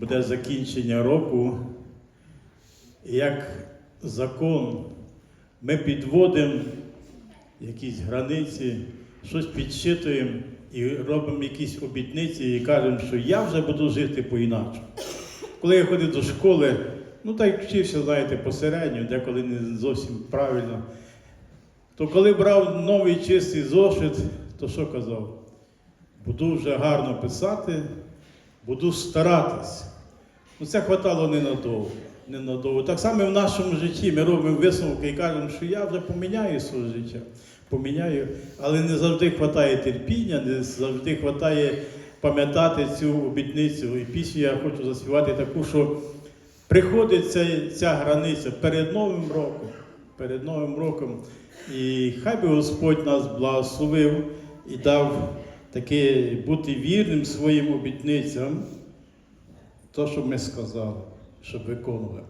буде закінчення року. Як закон, ми підводимо якісь границі, щось підсчитуємо і робимо якісь обітниці і кажемо, що я вже буду жити по-іначе. Коли я ходив до школи, ну так вчився, знаєте, посередньо, деколи не зовсім правильно, то коли брав новий чистий зошит, то що казав? Буду вже гарно писати, буду старатись. Ну, це хватало ненадовго. ненадовго. Так само в нашому житті ми робимо висновки і кажемо, що я вже поміняю своє життя. Поміняю, але не завжди вистачає терпіння, не завжди вистачає пам'ятати цю обітницю. І пісню я хочу заспівати таку, що приходить ця, ця границя перед Новим роком. Перед Новим роком. І хай би Господь нас благословив і дав таке бути вірним своїм обітницям, то, що ми сказали, щоб виконували.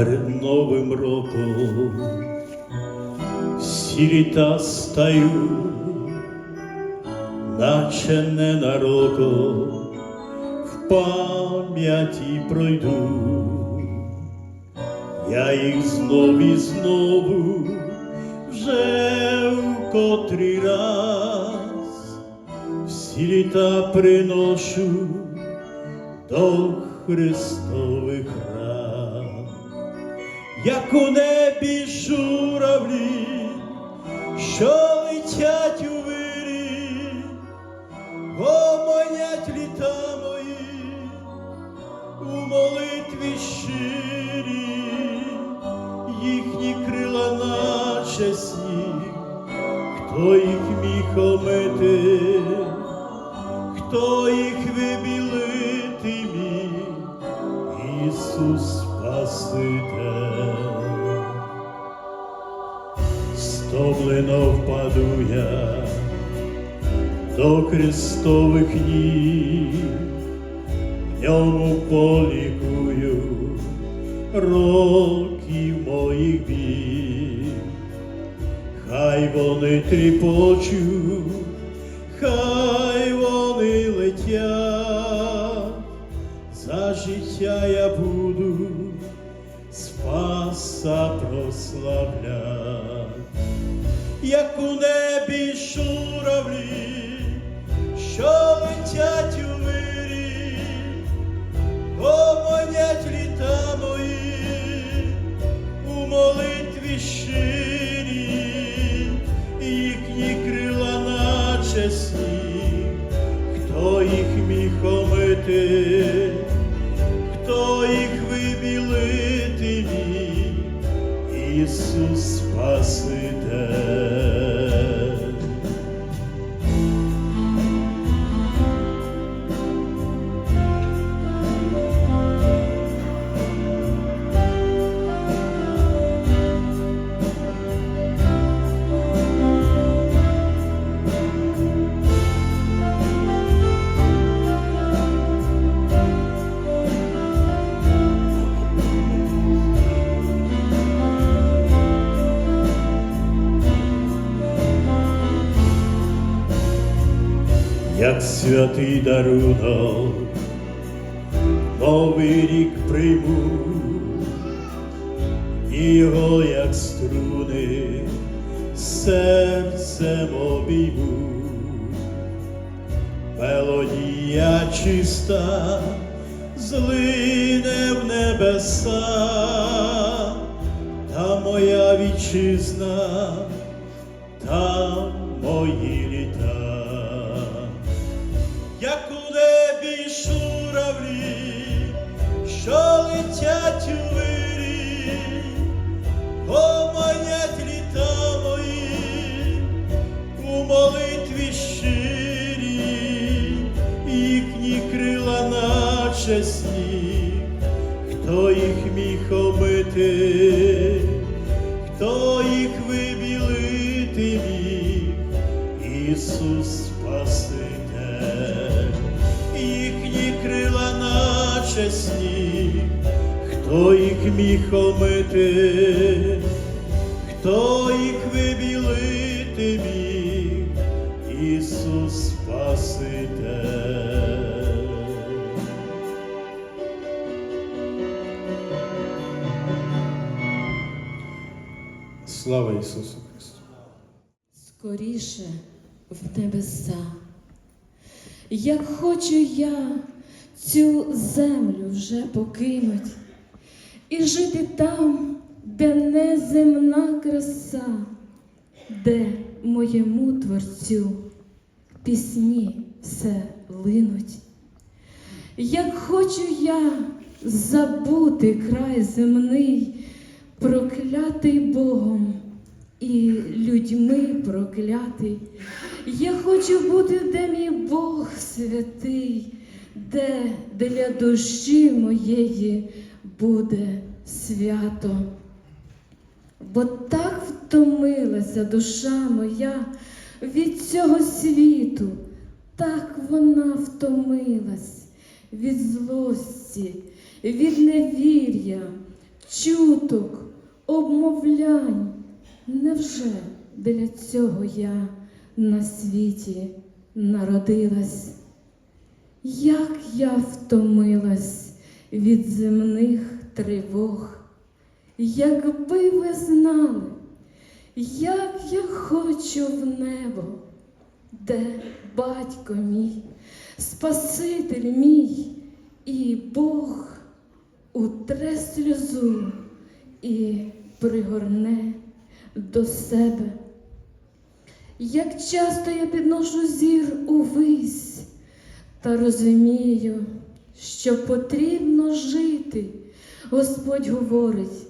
Перед Новим роком. Всі літа стаю, наче ненароком в пам'яті пройду, я їх знов і знову вже в котрий раз. Всі літа приношу до Христових як у небі журавлі, що летять у вирі, гомонять літа мої у молитві щирі, впаду я до Христових ніг, ньому полікую років моїх бід, хай вони тріпочуть, хай вони летять. За життя я буду Спаса прославлять, як у небі журавлі, що летять у вирі, гомонять літа мої у молитві щирі, їхні крила наче сніг, хто їх міг омити, хто їх вибілити міг, Ісус Спаситель. Святий дарунок, новий рік прийму, його, як струни, серцем обійму, мелодія чиста, злине в небеса, та моя вітчизна, там мої сніг, хто їх міг омити, хто їх вибілити Ісус Спаситель, їхні крила наче сніг, хто їх міг омити, хто їх вибілити міг, Ісус Спаситель. Слава Ісусу Христу! скоріше в небеса. Як хочу я цю землю вже покинуть і жити там, де неземна краса, де моєму творцю пісні все линуть. Як хочу я забути край земний, проклятий Богом і людьми проклятий. Я хочу бути, де мій Бог святий, де для душі моєї буде свято. Бо так втомилася душа моя від цього світу, так вона втомилась від злості, від невір'я, чуток, обмовлянь. Невже для цього я на світі народилась? Як я втомилась від земних тривог, якби ви знали, як я хочу в небо, де батько мій, Спаситель мій і Бог утре сльозу і пригорне до себе. Як часто я підношу зір увись та розумію, що потрібно жити. Господь говорить,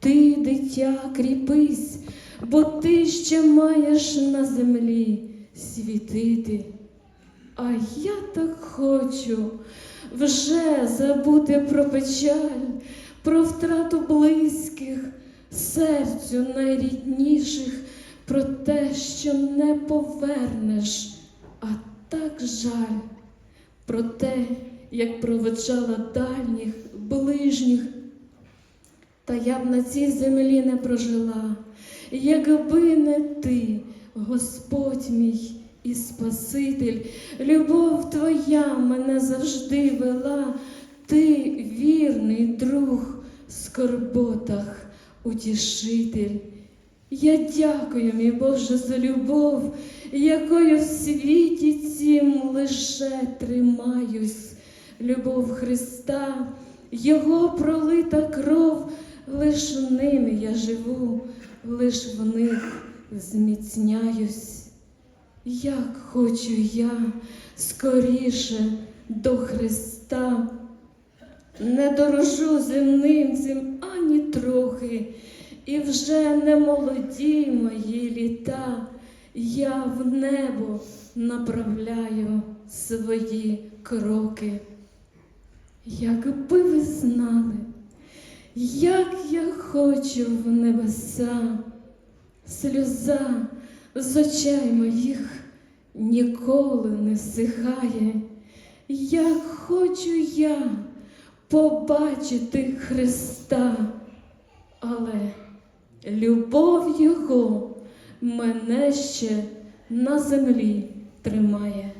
ти, дитя, кріпись, бо ти ще маєш на землі світити. А я так хочу вже забути про печаль, про втрату близьких, серцю найрідніших, про те, що не повернеш, а так жаль, про те, як проведжала дальніх, ближніх. Та я б на цій землі не прожила, якби не ти, Господь мій і Спаситель, любов твоя мене завжди вела, ти вірний друг в скорботах, утішитель. Я дякую, мій Боже, за любов, якою в світі цім лише тримаюсь. Любов Христа, Його пролита кров, лиш ними я живу, лиш в них зміцняюсь. Як хочу я скоріше до Христа, не дорожу земним цим ані трохи, і вже не молоді мої літа, я в небо направляю свої кроки. Якби ви знали, як я хочу в небеса, сльоза з очей моїх ніколи не сихає, як хочу я побачити Христа, але любов Його мене ще на землі тримає.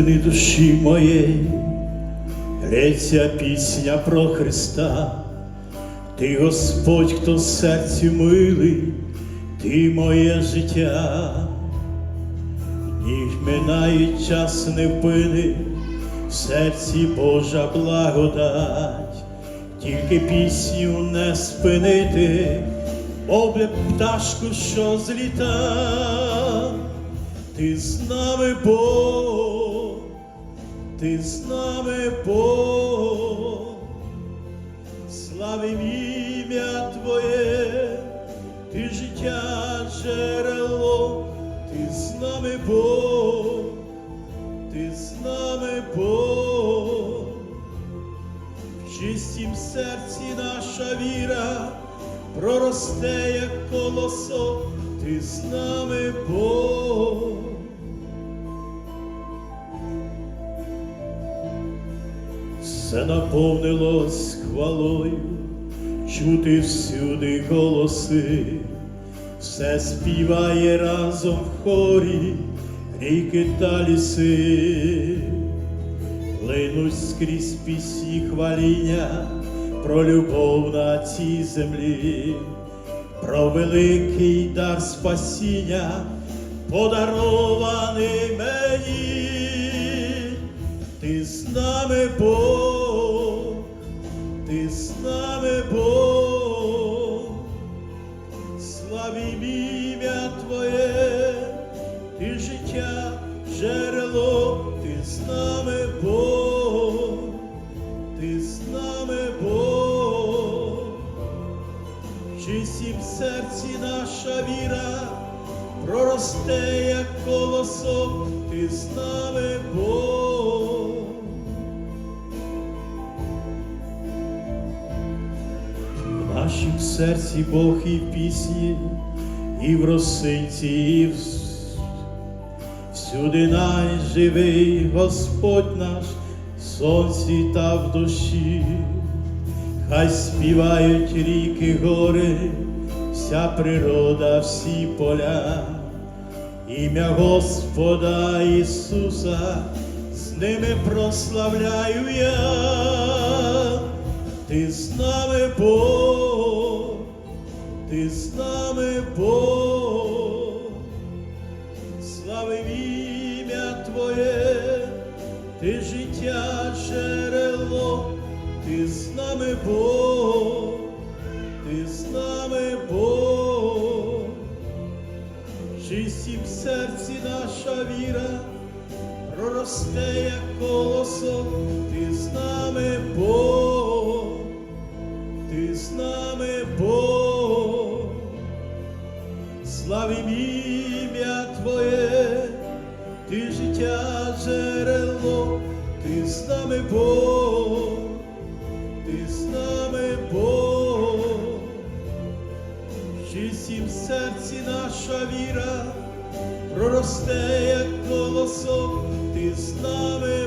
Глибини душі моєї лється пісня про Христа. Ти Господь, хто серцю милий, ти моє життя. Ніж минає час невпини, в серці Божа благодать, тільки пісню не спинити, обе пташку, що зліта, ти з нами Бог, ти з нами Бог, славим ім'я Твоє, ти життя джерело, ти з нами Бог, ти з нами Бог, в чистім серці наша віра проросте, як колосок, ти з нами Бог. Все наповнилось хвалою, чути всюди голоси, все співає разом в хорі, ріки та ліси, линуть скрізь пісні хваління про любов на цій землі, про великий дар спасіння, подарований мені. Ти з нами Бог, В серці Бог і в пісні, і в росинці, і в всюди найживий Господь наш, в сонці та в душі, хай співають ріки, гори, вся природа, всі поля, ім'я Господа Ісуса, з ними прославляю я. Ти з нами Бог, ти з нами Бог, славим ім'я Твоє, ти життя джерело, ти з нами Бог, ти з нами Бог, в серці наша віра. Проросте, як колосок, ти з нами Бог, нами Бог, ти з нами Бог, в серці наша віра проросте, як колосок, ти з нами.